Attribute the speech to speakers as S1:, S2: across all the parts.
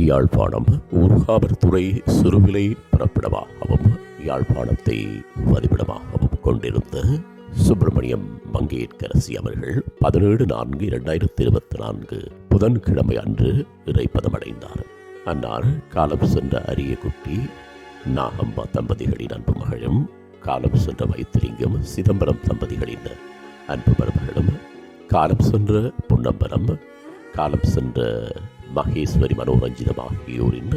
S1: யாழ்ப்பாணம் ஊர்காவல்துறை சிறுவிலை பிறப்பிடமாகவும் யாழ்ப்பாணத்தை வதிவிடமாகவும் கொண்டிருந்த சுப்பிரமணியம் மங்கையர்கரசி அவர்கள் பதினேழு நான்கு இரண்டாயிரத்தி இருபத்தி நான்கு புதன்கிழமை அன்று இறைப்பதமடைந்தார் அன்னார் காலம் சென்ற அரிய குட்டி நாகம்மா தம்பதிகளின் அன்பு மகளும் காலம் சென்ற வைத்திலிங்கம் சிதம்பரம் தம்பதிகளின் அன்பு மருமகளும் காலம் சென்ற பொன்னம்பலம் காலம் சென்ற மகேஸ்வரி மனோரஞ்சிதம் ஆகியோரின்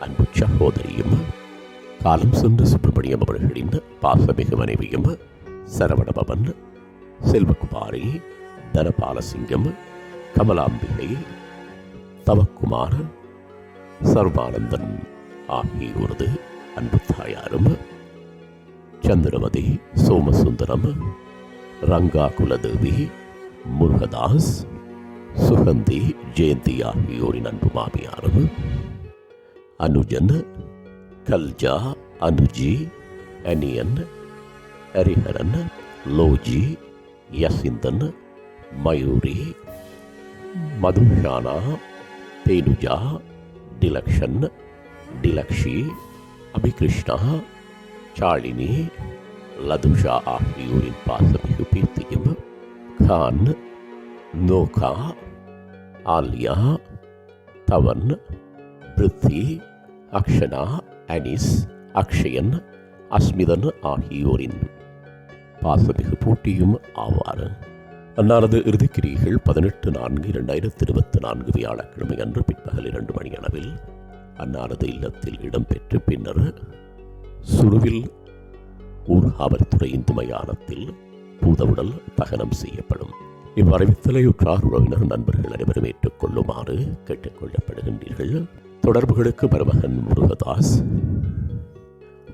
S1: அன்பு சகோதரியும் காலம் சென்ற சுப்பிரமணியம் அவர்களின் பாசமிகு மனைவியும் சரவணபவன் செல்வகுமாரி தனபாலசிங்கம் கமலாம்பிகை தவக்குமார் சர்வானந்தன் ஆகியோரது அன்பு தாயாரும் சந்திரமதி சோமசுந்தரம் ரங்கா குலதேவி முருகதாஸ் சுகந்தி ஜெயந்தி ஆகியோரின் அன்பு மாமியாரும் அனுஜன் கல்ஜா அனுஜி அனியன் ஹரிஹரன் லோஜி யசிந்தன் மயூரி மதுஷானா தேனுஜா டிலக்ஷன் டிலக்ஷி அபிகிருஷ்ணா சாலினி லதுஷா ஆகியோரின் பாசமிகு பீர்த்தியும் கான் நோகா ஆலியா தவன் பிருத்தி அக்ஷனா அனிஸ் அக்ஷயன் அஸ்மிதன் ஆகியோரின் பாசமிகு போட்டியும் ஆவார். அன்னாரது இறுதிக்கிரிகள் பதினெட்டு நான்கு இரண்டாயிரத்தி இருபத்தி நான்கு வியாழக்கிழமை அன்று பிற்பகல் இரண்டு மணி அளவில் அன்னாரது இல்லத்தில் இடம்பெற்று பின்னர் சுருவில் ஊர் காவல்துறை இந்து மயானத்தில் பூதவுடல் தகனம் செய்யப்படும். இவ்வறிவித்தலையுற்றார் உறவினர் நண்பர்கள் அனைவரும் ஏற்றுக்கொள்ளுமாறு கேட்டுக்கொள்ளப்படுகின்றீர்கள். தொடர்புகளுக்கு மருமகன் முருகதாஸ்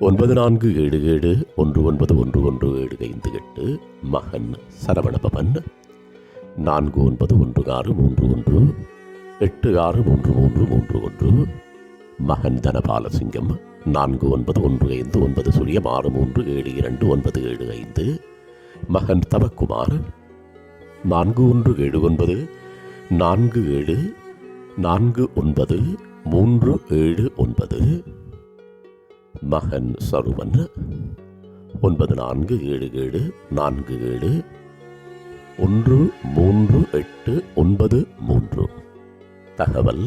S1: ஒன்பது நான்கு ஏழு ஏழு ஒன்று ஒன்பது ஒன்று ஒன்று ஏழு ஐந்து எட்டு மகன் சரவணபவன் நான்கு ஒன்பது ஒன்று ஆறு மூன்று ஒன்று எட்டு ஆறு மூன்று மூன்று மூன்று ஒன்று மகன் தனபாலசிங்கம் நான்கு ஒன்பது ஒன்று ஐந்து ஒன்பது சுழியம் ஆறு மூன்று ஏழு இரண்டு ஒன்பது ஏழு ஐந்து மகன் தவக்குமார் நான்கு ஒன்று ஏழு ஒன்பது நான்கு ஏழு நான்கு ஒன்பது மூன்று ஏழு ஒன்பது. மகன் சருவன் ஒன்பது நான்கு ஏழு ஏழு நான்கு ஏழு ஒன்று மூன்று எட்டு ஒன்பது மூன்று. தகவல்